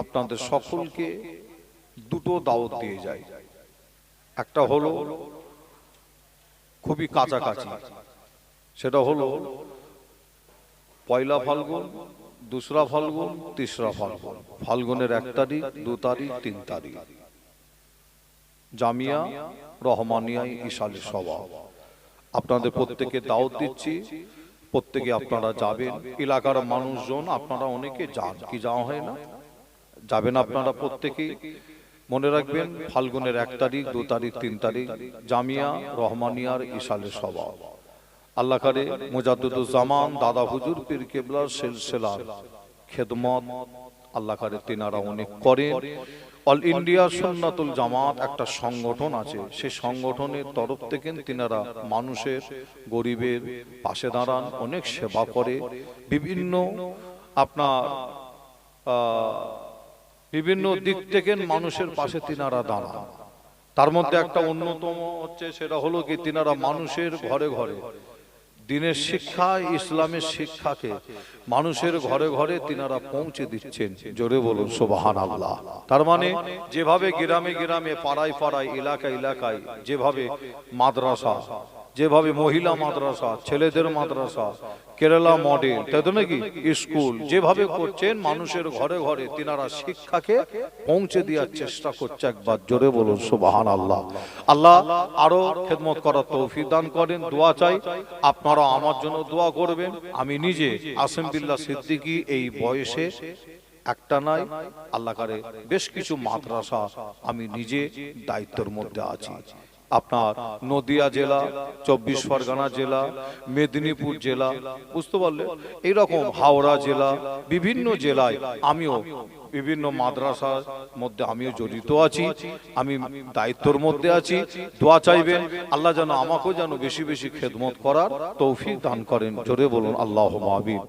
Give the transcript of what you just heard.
আপনাদের সকলকে দুটো দাওয়াত দিয়ে যাই। একটা হলো খুবই কাছাকাছি, সেটা হলো পয়লা ফাল্গুন, দুসরা ফাল্গুন, তিসরা ফাল্গুন। ফাল্গুনের এক তারিখ, দু তারিখ, তিন তারিখ। জামিয়া রহমানিয়া ইশালি সভা। আপনাদের প্রত্যেকে দাওয়াত দিচ্ছি। প্রত্যেকে আপনারা যাবেন। এলাকার মানুষজন আপনারা অনেকে যান, কি যাওয়া হয় না? যাবেন আপনারা প্রত্যেকেই। মনে রাখবেন, ফাল্গুনের এক তারিখ, দু তারিখ, তিন তারিখ, জামিয়া, রহমানিয়ার ইশালের সভা। আল্লাহ কারে মুজাদ্দুজ্জামান দাদা হুজুর, পীর কেবলার সিলসিলার খেদমত আল্লাহ কারে তিনারা অনেক করেন। অল ইন্ডিয়া সুন্নাতুল জামাত একটা সংগঠন আছে। সেই সংগঠনের তরফ থেকে তিনারা মানুষের, গরিবের পাশে দাঁড়ান, অনেক সেবা করে। বিভিন্ন আপনার বিভিন্ন দিক থেকে মানুষের পাশে তিনারা দাঁড়ান। তার মধ্যে একটা অন্যতম হচ্ছে সেটা হলো কি তিনারা মানুষের ঘরে ঘরে। দিনের শিক্ষা ইসলামের শিক্ষাকে মানুষের ঘরে ঘরে তিনারা পৌঁছে দিচ্ছেন। জোরে বলুন সোবাহান আল্লাহ তার মানে যেভাবে গ্রামে গ্রামে পাড়ায় পাড়ায় এলাকা এলাকায় যেভাবে মাদ্রাসা যেভাবে মহিলা মাদ্রাসা, ছেলেদের মাদ্রাসা, কেরালা মডেল তাই তো নাকি স্কুল, যেভাবে করছেন মানুষের ঘরে ঘরে, তিনারা শিক্ষাকে পৌঁছে দেওয়ার চেষ্টা করছে একবার, জোরে বলুন সুবাহান আল্লাহ আল্লাহ আরও খেদমত করার তৌফিক দান করেন, দোয়া চাই, আপনারা আমার জন্য দোয়া করবেন। আমি নিজে আসেম বিল্লাহ সিদ্দিকী, এই বয়সে একটা নাই, আল্লাহ বেশ কিছু মাদ্রাসা আমি নিজে দায়িত্বের মধ্যে আছি। আপনার নদিয়া জেলা, চব্বিশ পরগনা জেলা, মেদিনীপুর জেলা, বুঝতে পারলে? এইরকম হাওড়া জেলা, বিভিন্ন জেলায় আমিও বিভিন্ন মাদ্রাসার মধ্যে আমিও জড়িত আছি। আমি দায়িত্বর মধ্যে আছি। দোয়া চাইবেন আল্লাহ যেন আমাকেও যেন বেশি বেশি খেদমত করার তৌফিক দান করেন। জোরে বলুন আল্লাহ মাহবিব